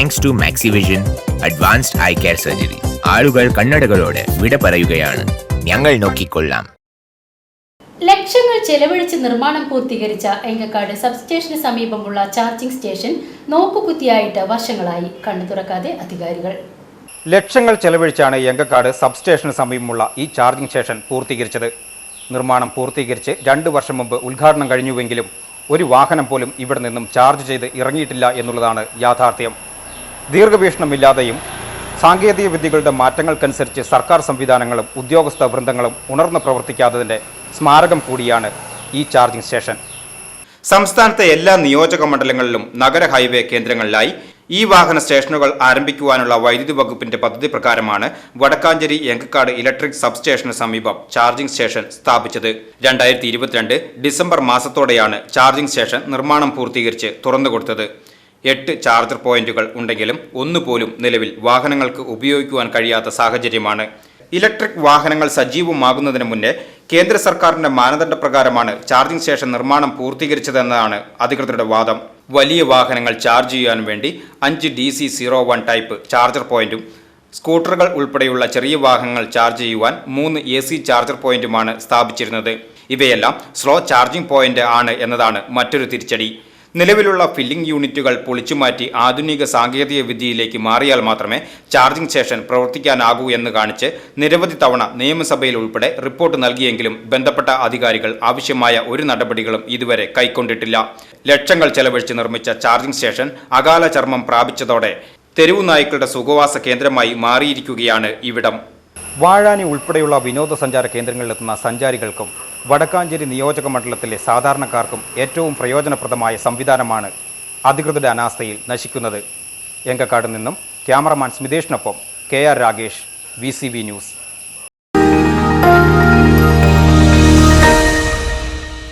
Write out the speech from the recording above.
Thanks to Maxivision advanced eye care surgery ആളുകൾ കണ്ണടകളോട് വിട പറയുകയാണ്. ഞങ്ങൾ നോക്കിക്കൊള്ളാം. ലക്ഷങ്ങൾ ചെലവഴിച്ച് നിർമ്മാണം പൂർത്തീകരിച്ച എങ്കക്കാട് സബ്സ്റ്റേഷന് സമീപമുള്ള ചാർജിംഗ് സ്റ്റേഷൻ നോക്കുകുത്തിയായിട്ട് വർഷങ്ങളായി കണ്ണു തുറക്കാതെ അധികാരികൾ. ലക്ഷങ്ങൾ ചെലവഴിച്ചാണ് എങ്കക്കാട് സബ്സ്റ്റേഷന് സമീപമുള്ള ഈ ചാർജിംഗ് സ്റ്റേഷൻ പൂർത്തീകരിച്ചത്. നിർമ്മാണം പൂർത്തീകരിച്ച് രണ്ട് വർഷം മുമ്പ് ഉദ്ഘാടനം കഴിഞ്ഞുവെങ്കിലും ഒരു വാഹനം പോലും ഇവിടെ നിന്നും ചാർജ് ചെയ്ത് ഇറങ്ങിയിട്ടില്ല എന്നുള്ളതാണ് യാഥാർത്ഥ്യം. ദീർഘവീക്ഷണമില്ലാതെയും സാങ്കേതിക വിദ്യകളുടെ മാറ്റങ്ങൾക്കനുസരിച്ച് സർക്കാർ സംവിധാനങ്ങളും ഉദ്യോഗസ്ഥ വൃന്ദങ്ങളും ഉണർന്നു പ്രവർത്തിക്കാത്തതിന്റെ സ്മാരകം കൂടിയാണ് ഈ ചാർജിംഗ് സ്റ്റേഷൻ. സംസ്ഥാനത്തെ എല്ലാ നിയോജക മണ്ഡലങ്ങളിലും നഗര ഹൈവേ കേന്ദ്രങ്ങളിലായി ഈ വാഹന സ്റ്റേഷനുകൾ ആരംഭിക്കുവാനുള്ള വൈദ്യുതി വകുപ്പിന്റെ പദ്ധതി പ്രകാരമാണ് Vadakkanchery Engakkad electric sub station സമീപം ചാർജിംഗ് സ്റ്റേഷൻ സ്ഥാപിച്ചത്. രണ്ടായിരത്തി ഡിസംബർ മാസത്തോടെയാണ് ചാർജിംഗ് സ്റ്റേഷൻ നിർമ്മാണം പൂർത്തീകരിച്ച് തുറന്നുകൊടുത്തത്. എട്ട് ചാർജർ പോയിന്റുകൾ ഉണ്ടെങ്കിലും ഒന്നുപോലും നിലവിൽ വാഹനങ്ങൾക്ക് ഉപയോഗിക്കുവാൻ കഴിയാത്ത സാഹചര്യമാണ്. ഇലക്ട്രിക് വാഹനങ്ങൾ സജീവമാകുന്നതിന് മുന്നേ കേന്ദ്ര സർക്കാരിന്റെ മാനദണ്ഡ പ്രകാരമാണ് ചാർജിംഗ് സ്റ്റേഷൻ നിർമ്മാണം പൂർത്തീകരിച്ചതെന്നാണ് അധികൃതരുടെ വാദം. വലിയ വാഹനങ്ങൾ ചാർജ് ചെയ്യാൻ വേണ്ടി അഞ്ച് D C zero one type charger പോയിന്റും സ്കൂട്ടറുകൾ ഉൾപ്പെടെയുള്ള ചെറിയ വാഹനങ്ങൾ ചാർജ് ചെയ്യുവാൻ മൂന്ന് എ സി ചാർജർ പോയിന്റുമാണ് സ്ഥാപിച്ചിരുന്നത്. ഇവയെല്ലാം സ്ലോ ചാർജിംഗ് പോയിന്റ് ആണ് എന്നതാണ് മറ്റൊരു തിരിച്ചടി. നിലവിലുള്ള ഫില്ലിംഗ് യൂണിറ്റുകൾ പൊളിച്ചുമാറ്റി ആധുനിക സാങ്കേതിക വിദ്യയിലേക്ക് മാറിയാൽ മാത്രമേ ചാർജിംഗ് സ്റ്റേഷൻ പ്രവർത്തിക്കാനാകൂ എന്ന് കാണിച്ച് നിരവധി തവണ നിയമസഭയിൽ ഉൾപ്പെടെ റിപ്പോർട്ട് നൽകിയെങ്കിലും ബന്ധപ്പെട്ട അധികാരികൾ ആവശ്യമായ ഒരു നടപടികളും ഇതുവരെ കൈക്കൊണ്ടിട്ടില്ല. ലക്ഷങ്ങൾ ചെലവഴിച്ച് നിർമ്മിച്ച ചാർജിംഗ് സ്റ്റേഷൻ അകാല ചർമ്മം പ്രാപിച്ചതോടെ തെരുവു നായ്ക്കളുടെ സുഖവാസ കേന്ദ്രമായി മാറിയിരിക്കുകയാണ് ഇവിടം. വാഴാനി ഉൾപ്പെടെയുള്ള വിനോദസഞ്ചാര കേന്ദ്രങ്ങളിലെത്തുന്ന സഞ്ചാരികൾക്കും വടക്കാഞ്ചേരി നിയോജക മണ്ഡലത്തിലെ സാധാരണക്കാർക്കും ഏറ്റവും പ്രയോജനപ്രദമായ സംവിധാനമാണ് അധികൃതരുടെ അനാസ്ഥയിൽ നശിക്കുന്നത്. എങ്കക്കാട് നിന്നും cameraman സ്മിതേഷിനൊപ്പം K R Ragesh V news.